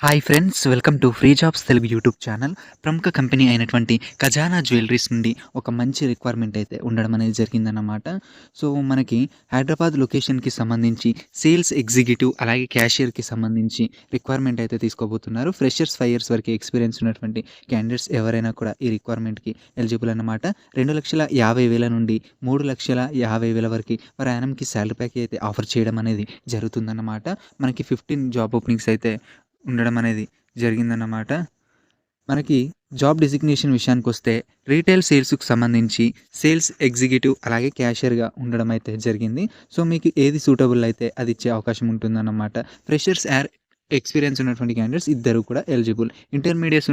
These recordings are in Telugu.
Hi friends welcome to free jobs Telugu YouTube channel ప్రముఖ కంపెనీ అయినటువంటి ఖజానా జ్యువెలరీస్ నుండి ఒక మంచి రిక్వైర్మెంట్ అయితే ఉండడం అనేది జరిగిందన్నమాట. సో మనకి హైదరాబాద్ లొకేషన్కి సంబంధించి సేల్స్ ఎగ్జిక్యూటివ్ అలాగే క్యాషియర్కి సంబంధించి రిక్వైర్మెంట్ అయితే తీసుకోబోతున్నారు. ఫ్రెషర్స్ ఫైవ్ ఇయర్స్ వరకు ఎక్స్పీరియన్స్ ఉన్నటువంటి క్యాండిడేట్స్ ఎవరైనా కూడా ఈ రిక్వైర్మెంట్కి ఎలిజిబుల్ అన్నమాట. రెండు లక్షల యాభై వేల నుండి మూడు లక్షల యాభై వేల వరకు ప్రయాణంకి శాలరీ ప్యాక్ అయితే ఆఫర్ చేయడం అనేది జరుగుతుందన్నమాట. మనకి ఫిఫ్టీన్ జాబ్ ఓపెనింగ్స్ అయితే ఉండడం అనేది జరిగిందన్నమాట. మనకి జాబ్ డిజిగ్నేషన్ విషయానికి వస్తే రీటైల్ సేల్స్కి సంబంధించి సేల్స్ ఎగ్జిక్యూటివ్ అలాగే క్యాషియర్గా ఉండడం అయితే జరిగింది. సో మీకు ఏది సూటబుల్ అయితే అది ఇచ్చే అవకాశం ఉంటుందన్నమాట. ఫ్రెషర్స్ యార్ ఎక్స్పీరియన్స్ ఉన్నటువంటి క్యాండిడేట్స్ ఇద్దరు కూడా ఎలిజిబుల్ ఇంటర్మీడియట్స్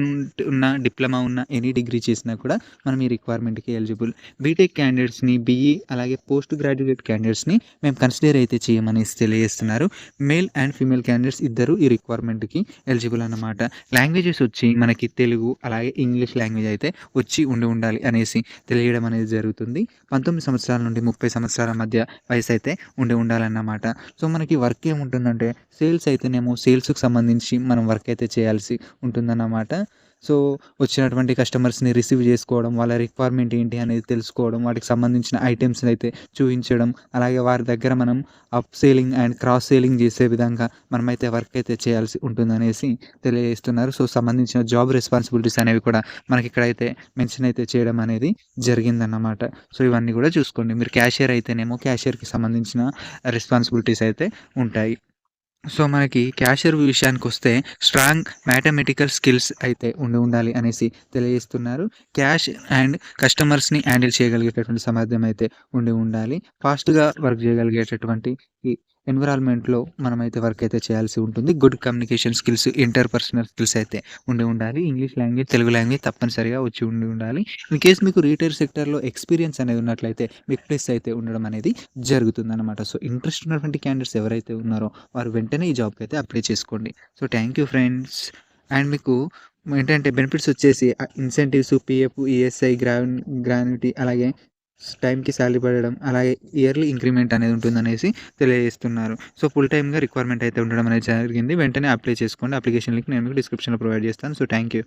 ఉన్న డిప్లొమా ఉన్న ఎనీ డిగ్రీ చేసినా కూడా మనం ఈ రిక్వైర్మెంట్కి ఎలిజిబుల్ బీటెక్ క్యాండిడేట్స్ని బీఈ అలాగే పోస్ట్ గ్రాడ్యుయేట్ క్యాండిడేట్స్ని మేము కన్సిడర్ అయితే చేయమనేసి తెలియజేస్తున్నారు. మేల్ అండ్ ఫీమేల్ క్యాండిడేట్స్ ఇద్దరు ఈ రిక్వైర్మెంట్కి ఎలిజిబుల్ అన్నమాట. లాంగ్వేజెస్ వచ్చి మనకి తెలుగు అలాగే ఇంగ్లీష్ లాంగ్వేజ్ అయితే వచ్చి ఉండి ఉండాలి అనేసి తెలియడం అనేది జరుగుతుంది. పంతొమ్మిది సంవత్సరాల నుండి ముప్పై సంవత్సరాల మధ్య వయసు అయితే ఉండి ఉండాలన్నమాట. సో మనకి వర్క్ ఏముంటుందంటే సేల్స్ అయితేనేమో సేల్స్ సేల్స్కి సంబంధించి మనం వర్క్ అయితే చేయాల్సి ఉంటుందన్నమాట. సో వచ్చినటువంటి కస్టమర్స్ని రిసీవ్ చేసుకోవడం వాళ్ళ రిక్వైర్మెంట్ ఏంటి అనేది తెలుసుకోవడం వాటికి సంబంధించిన ఐటమ్స్ అయితే చూపించడం అలాగే వారి దగ్గర మనం up selling and cross selling చేసే విధంగా మనమైతే వర్క్ అయితే చేయాల్సి ఉంటుందనేసి తెలియజేస్తున్నారు. సో సంబంధించిన జాబ్ రెస్పాన్సిబిలిటీస్ అనేవి కూడా మనకి ఇక్కడైతే మెన్షన్ అయితే చేయడం అనేది జరిగిందన్నమాట. సో ఇవన్నీ కూడా చూసుకోండి. మీరు క్యాషియర్ అయితేనేమో క్యాషియర్కి సంబంధించిన రెస్పాన్సిబిలిటీస్ అయితే ఉంటాయి. సో మనకి క్యాషియర్ విషయానికి వస్తే స్ట్రాంగ్ మ్యాథమెటికల్ స్కిల్స్ అయితే ఉండి ఉండాలి అనేసి తెలియజేస్తున్నారు. క్యాష్ అండ్ కస్టమర్స్ని హ్యాండిల్ చేయగలిగేటటువంటి సామర్థ్యం అయితే ఉండి ఉండాలి. ఫాస్ట్గా వర్క్ చేయగలిగేటటువంటి ఈ ఎన్విరాన్మెంట్లో మనమైతే వర్క్ అయితే చేయాల్సి ఉంటుంది. Good communication skills inter personal skills అయితే ఉండి ఉండాలి. ఇంగ్లీష్ లాంగ్వేజ్ తెలుగు లాంగ్వేజ్ తప్పనిసరిగా వచ్చి ఉండి ఉండాలి. ఇన్ కేస్ మీకు రీటైల్ సెక్టర్లో ఎక్స్పీరియన్స్ అనేది ఉన్నట్లయితే మీకు ప్లేస్ అయితే ఉండడం అనేది జరుగుతుందన్నమాట. సో ఇంట్రెస్ట్ ఉన్నటువంటి క్యాండిడేట్స్ ఎవరైతే ఉన్నారో వారు వెంటనే ఈ జాబ్కి అయితే అప్లై చేసుకోండి. So thank you friends and మీకు ఏంటంటే బెనిఫిట్స్ వచ్చేసి incentives PF ESI gran gratuity అలాగే టైంకి శాలరీ పడడం అలాగే ఇయర్లీ ఇంక్రిమెంట్ అనేది ఉంటుందనేసి తెలియజేస్తున్నారు. సో ఫుల్ టైమ్గా రిక్వైర్మెంట్ అయితే ఉండడం అనేది జరిగింది. వెంటనే అప్లై చేసుకోండి. అప్లికేషన్ లింక్ నేను మీకు డిస్క్రిప్షన్లో ప్రొవైడ్ చేస్తాను. So thank you